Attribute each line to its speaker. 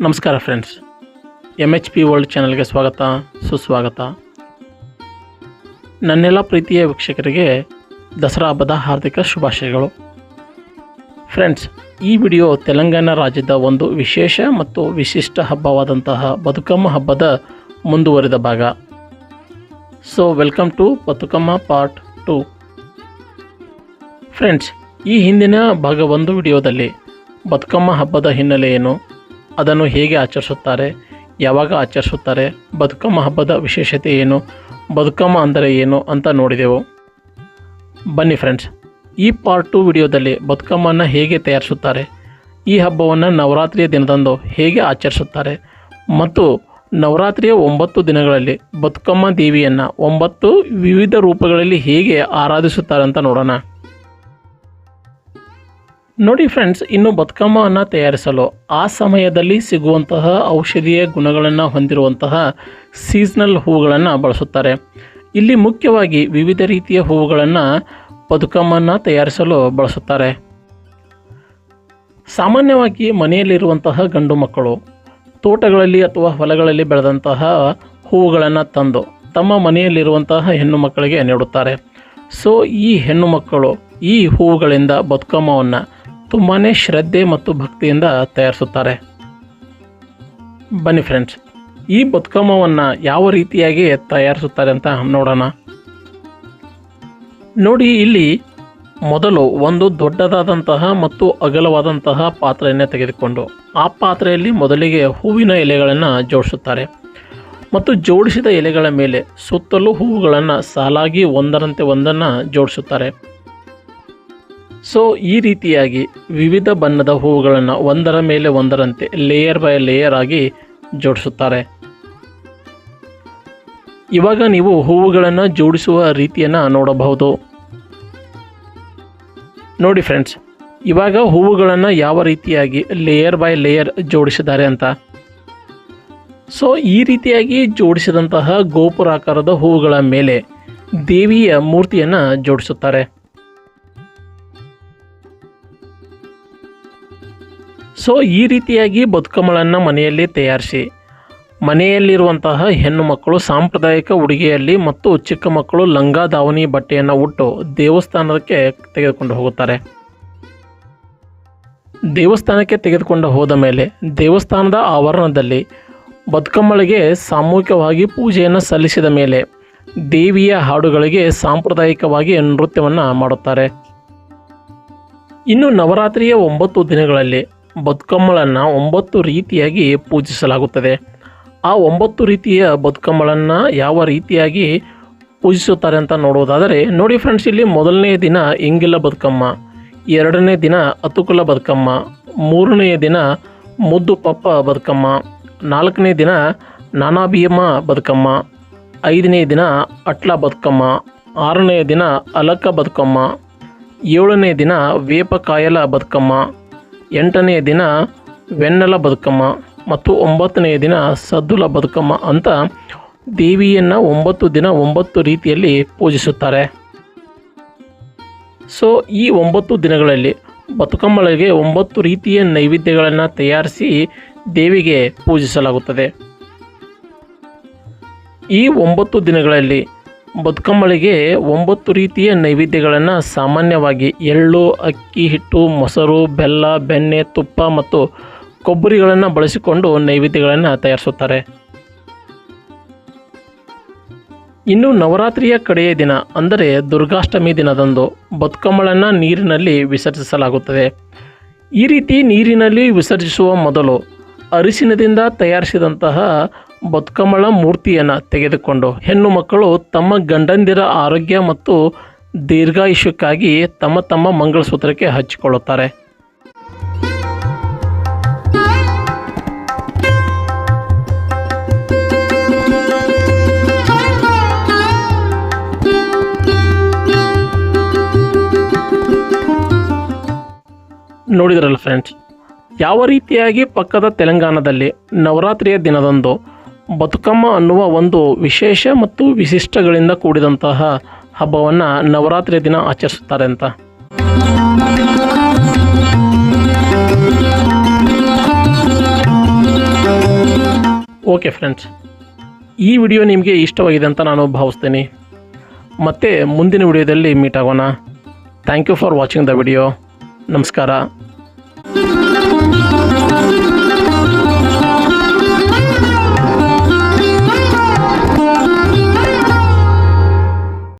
Speaker 1: ನಮಸ್ಕಾರ friends M H P world ಚಾನಲ್ಗೆ ಸ್ವಾಗತ, ಸುಸ್ವಾಗತ. ನನ್ನೆಲ್ಲ ಪ್ರೀತಿಯ ವೀಕ್ಷಕರಿಗೆ ದಸರಾ ಹಬ್ಬದ ಹಾರ್ದಿಕ ಶುಭಾಶಯಗಳು. ಫ್ರೆಂಡ್ಸ್ ಈ ವಿಡಿಯೋ ತೆಲಂಗಾಣ ರಾಜ್ಯದ ಒಂದು ವಿಶೇಷ ಮತ್ತು ವಿಶಿಷ್ಟ ಹಬ್ಬವಾದಂತಹ ಬದುಕಮ್ಮ ಹಬ್ಬದ ಮುಂದುವರಿದ ಭಾಗ. So welcome to Bathukamma part two friends ಈ ಹಿಂದಿನ ಭಾಗ ಒಂದು ವಿಡಿಯೋದಲ್ಲಿ ಬದುಕಮ್ಮ ಹಬ್ಬದ ಹಿನ್ನೆಲೆ ಏನು ಅದನ್ನು ಹೇಗೆ ಆಚರಿಸುತ್ತಾರೆ, ಯಾವಾಗ ಆಚರಿಸುತ್ತಾರೆ, ಬದುಕಮ್ಮ ಹಬ್ಬದ ವಿಶೇಷತೆ ಏನು, ಬದುಕಮ್ಮ ಅಂದರೆ ಏನು ಅಂತ ನೋಡಿದೆವು. ಬನ್ನಿ ಫ್ರೆಂಡ್ಸ್ ಈ ಪಾರ್ಟ್ ಟು ವಿಡಿಯೋದಲ್ಲಿ ಬದುಕಮ್ಮನ ಹೇಗೆ ತಯಾರಿಸುತ್ತಾರೆ, ಈ ಹಬ್ಬವನ್ನು ನವರಾತ್ರಿಯ ದಿನದಂದು ಹೇಗೆ ಆಚರಿಸುತ್ತಾರೆ, ಮತ್ತು ನವರಾತ್ರಿಯ ಒಂಬತ್ತು ದಿನಗಳಲ್ಲಿ ಬದುಕಮ್ಮ ದೇವಿಯನ್ನು ಒಂಬತ್ತು ವಿವಿಧ ರೂಪಗಳಲ್ಲಿ ಹೇಗೆ ಆರಾಧಿಸುತ್ತಾರೆ ಅಂತ ನೋಡೋಣ. ನೋಡಿ ಫ್ರೆಂಡ್ಸ್ ಇನ್ನು ಬದುಕಮ್ಮವನ್ನು ತಯಾರಿಸಲು ಆ ಸಮಯದಲ್ಲಿ ಸಿಗುವಂತಹ ಔಷಧೀಯ ಗುಣಗಳನ್ನು ಹೊಂದಿರುವಂತಹ ಸೀಸ್ನಲ್ ಹೂವುಗಳನ್ನು ಬಳಸುತ್ತಾರೆ. ಇಲ್ಲಿ ಮುಖ್ಯವಾಗಿ ವಿವಿಧ ರೀತಿಯ ಹೂವುಗಳನ್ನು ಬದುಕಮ್ಮನ್ನು ತಯಾರಿಸಲು ಬಳಸುತ್ತಾರೆ. ಸಾಮಾನ್ಯವಾಗಿ ಮನೆಯಲ್ಲಿರುವಂತಹ ಗಂಡು ಮಕ್ಕಳು, ತೋಟಗಳಲ್ಲಿ ಅಥವಾ ಹೊಲಗಳಲ್ಲಿ ಬೆಳೆದಂತಹ ಹೂವುಗಳನ್ನು ತಂದು ತಮ್ಮ ಮನೆಯಲ್ಲಿರುವಂತಹ ಹೆಣ್ಣು ಮಕ್ಕಳಿಗೆ ನೀಡುತ್ತಾರೆ. ಸೊ ಈ ಹೆಣ್ಣು ಮಕ್ಕಳು ಈ ಹೂವುಗಳಿಂದ ಬದುಕಮ್ಮವನ್ನು ತುಂಬಾ ಶ್ರದ್ಧೆ ಮತ್ತು ಭಕ್ತಿಯಿಂದ ತಯಾರಿಸುತ್ತಾರೆ. ಬನ್ನಿ ಫ್ರೆಂಡ್ಸ್ ಈ ಬದುಕಮ್ಮವನ್ನು ಯಾವ ರೀತಿಯಾಗಿ ತಯಾರಿಸುತ್ತಾರೆ ಅಂತ ನೋಡೋಣ. ನೋಡಿ, ಇಲ್ಲಿ ಮೊದಲು ಒಂದು ದೊಡ್ಡದಾದಂತಹ ಮತ್ತು ಅಗಲವಾದಂತಹ ಪಾತ್ರೆಯನ್ನೇ ತೆಗೆದುಕೊಂಡು ಆ ಪಾತ್ರೆಯಲ್ಲಿ ಮೊದಲಿಗೆ ಹೂವಿನ ಎಲೆಗಳನ್ನು ಜೋಡಿಸುತ್ತಾರೆ. ಮತ್ತು ಜೋಡಿಸಿದ ಎಲೆಗಳ ಮೇಲೆ ಸುತ್ತಲೂ ಹೂವುಗಳನ್ನು ಸಾಲಾಗಿ ಒಂದರಂತೆ ಒಂದನ್ನು ಜೋಡಿಸುತ್ತಾರೆ. ಸೊ ಈ ರೀತಿಯಾಗಿ ವಿವಿಧ ಬಣ್ಣದ ಹೂವುಗಳನ್ನು ಒಂದರ ಮೇಲೆ ಒಂದರಂತೆ ಲೇಯರ್ ಬೈ ಲೇಯರ್ ಆಗಿ ಜೋಡಿಸುತ್ತಾರೆ. ಇವಾಗ ನೀವು ಹೂವುಗಳನ್ನು ಜೋಡಿಸುವ ರೀತಿಯನ್ನು ನೋಡಬಹುದು. ನೋಡಿ ಫ್ರೆಂಡ್ಸ್ ಇವಾಗ ಹೂವುಗಳನ್ನು ಯಾವ ರೀತಿಯಾಗಿ ಲೇಯರ್ ಬೈ ಲೇಯರ್ ಜೋಡಿಸಿದ್ದಾರೆ ಅಂತ. ಸೊ ಈ ರೀತಿಯಾಗಿ ಜೋಡಿಸಿದಂತಹ ಗೋಪುರಾಕಾರದ ಹೂವುಗಳ ಮೇಲೆ ದೇವಿಯ ಮೂರ್ತಿಯನ್ನು ಜೋಡಿಸುತ್ತಾರೆ. ಸೊ ಈ ರೀತಿಯಾಗಿ ಬದುಕಮ್ಮಳನ್ನು ಮನೆಯಲ್ಲಿ ತಯಾರಿಸಿ. ಮನೆಯಲ್ಲಿರುವಂತಹ ಹೆಣ್ಣು ಮಕ್ಕಳು ಸಾಂಪ್ರದಾಯಿಕ ಉಡುಗೆಯಲ್ಲಿ ಮತ್ತು ಚಿಕ್ಕ ಮಕ್ಕಳು ಲಂಗ ದಾವಣಿ ಬಟ್ಟೆಯನ್ನು ಉಟ್ಟು ದೇವಸ್ಥಾನಕ್ಕೆ ತೆಗೆದುಕೊಂಡು ಹೋಗುತ್ತಾರೆ. ದೇವಸ್ಥಾನಕ್ಕೆ ತೆಗೆದುಕೊಂಡು ಹೋದ ಮೇಲೆ ದೇವಸ್ಥಾನದ ಆವರಣದಲ್ಲಿ ಬದುಕಮ್ಮಳಿಗೆ ಸಾಮೂಹಿಕವಾಗಿ ಪೂಜೆಯನ್ನು ಸಲ್ಲಿಸಿದ ಮೇಲೆ ದೇವಿಯ ಹಾಡುಗಳಿಗೆ ಸಾಂಪ್ರದಾಯಿಕವಾಗಿ ನೃತ್ಯವನ್ನು ಮಾಡುತ್ತಾರೆ. ಇನ್ನು ನವರಾತ್ರಿಯ ಒಂಬತ್ತು ದಿನಗಳಲ್ಲಿ ಬದುಕಮ್ಮಳನ್ನು ಒಂಬತ್ತು ರೀತಿಯಾಗಿ ಪೂಜಿಸಲಾಗುತ್ತದೆ. ಆ ಒಂಬತ್ತು ರೀತಿಯ ಬದುಕಮ್ಮಳನ್ನು ಯಾವ ರೀತಿಯಾಗಿ ಪೂಜಿಸುತ್ತಾರೆ ಅಂತ ನೋಡುವುದಾದರೆ, ನೋಡಿ ಫ್ರೆಂಡ್ಸ್ ಇಲ್ಲಿ ಮೊದಲನೇ ದಿನ ಇಂಗಿಲ ಬದುಕಮ್ಮ, ಎರಡನೇ ದಿನ ಅತುಕುಲ ಬದುಕಮ್ಮ ಮೂರನೆಯ ದಿನ ಮುದ್ದು ಪಪ್ಪ ಬದುಕಮ್ಮ, ನಾಲ್ಕನೇ ದಿನ ನಾನಾಭಿಯಮ್ಮ ಬದುಕಮ್ಮ, ಐದನೇ ದಿನ ಅಟ್ಲ ಬದುಕಮ್ಮ, ಆರನೇ ದಿನ ಅಲಕ ಬದುಕಮ್ಮ, ಏಳನೇ ದಿನ ವೇಪಕಾಯಲ ಬದುಕಮ್ಮ ಎಂಟನೇ ದಿನ ವೆನ್ನಲ ಬದುಕಮ್ಮ ಮತ್ತು ಒಂಬತ್ತನೆಯ ದಿನ ಸದ್ದುಲ ಬದುಕಮ್ಮ ಅಂತ ದೇವಿಯನ್ನು ಒಂಬತ್ತು ದಿನ ಒಂಬತ್ತು ರೀತಿಯಲ್ಲಿ ಪೂಜಿಸುತ್ತಾರೆ. ಸೊ ಈ ಒಂಬತ್ತು ದಿನಗಳಲ್ಲಿ ಬದುಕಮ್ಮಳಿಗೆ ಒಂಬತ್ತು ರೀತಿಯ ನೈವೇದ್ಯಗಳನ್ನು ತಯಾರಿಸಿ ದೇವಿಗೆ ಪೂಜಿಸಲಾಗುತ್ತದೆ. ಈ ಒಂಬತ್ತು ದಿನಗಳಲ್ಲಿ ಬದುಕಮ್ಮಳಿಗೆ ಒಂಬತ್ತು ರೀತಿಯ ನೈವೇದ್ಯಗಳನ್ನು ಸಾಮಾನ್ಯವಾಗಿ ಎಳ್ಳು, ಅಕ್ಕಿ, ಹಿಟ್ಟು, ಮೊಸರು, ಬೆಲ್ಲ, ಬೆಣ್ಣೆ, ತುಪ್ಪ ಮತ್ತು ಕೊಬ್ಬರಿಗಳನ್ನು ಬಳಸಿಕೊಂಡು ನೈವೇದ್ಯಗಳನ್ನು ತಯಾರಿಸುತ್ತಾರೆ. ಇನ್ನು ನವರಾತ್ರಿಯ ಕಡೆಯ ದಿನ ಅಂದರೆ ದುರ್ಗಾಷ್ಟಮಿ ದಿನದಂದು ಬದುಕಮ್ಮಳನ್ನು ನೀರಿನಲ್ಲಿ ವಿಸರ್ಜಿಸಲಾಗುತ್ತದೆ. ಈ ರೀತಿ ನೀರಿನಲ್ಲಿ ವಿಸರ್ಜಿಸುವ ಮೊದಲು ಅರಿಶಿನದಿಂದ ತಯಾರಿಸಿದಂತಹ ಬದುಕಮ್ಮಳ ಮೂರ್ತಿಯನ್ನು ತೆಗೆದುಕೊಂಡು ಹೆಣ್ಣು ಮಕ್ಕಳು ತಮ್ಮ ಗಂಡಂದಿರ ಆರೋಗ್ಯ ಮತ್ತು ದೀರ್ಘಾಯುಷ್ಯಕ್ಕಾಗಿ ತಮ್ಮ ತಮ್ಮ ಮಂಗಳಸೂತ್ರಕ್ಕೆ ಹಚ್ಚಿಕೊಳ್ಳುತ್ತಾರೆ. ನೋಡಿದ್ರಲ್ಲ ಫ್ರೆಂಡ್ಸ್ ಯಾವ ರೀತಿಯಾಗಿ ಪಕ್ಕದ ತೆಲಂಗಾಣದಲ್ಲಿ ನವರಾತ್ರಿಯ ದಿನದಂದು ಬದುಕಮ್ಮ ಅನ್ನುವ ಒಂದು ವಿಶೇಷ ಮತ್ತು ವಿಶಿಷ್ಟಗಳಿಂದ ಕೂಡಿದಂತಹ ಹಬ್ಬವನ್ನು ನವರಾತ್ರಿ ದಿನ ಆಚರಿಸುತ್ತಾರೆ ಅಂತ. ಓಕೆ ಫ್ರೆಂಡ್ಸ್, ಈ ವಿಡಿಯೋ ನಿಮಗೆ ಇಷ್ಟವಾಗಿದೆ ಅಂತ ನಾನು ಭಾವಿಸ್ತೀನಿ. ಮತ್ತೆ ಮುಂದಿನ ವಿಡಿಯೋದಲ್ಲಿ ಮೀಟ್ ಆಗೋಣ. Thank you for watching the video ನಮಸ್ಕಾರ.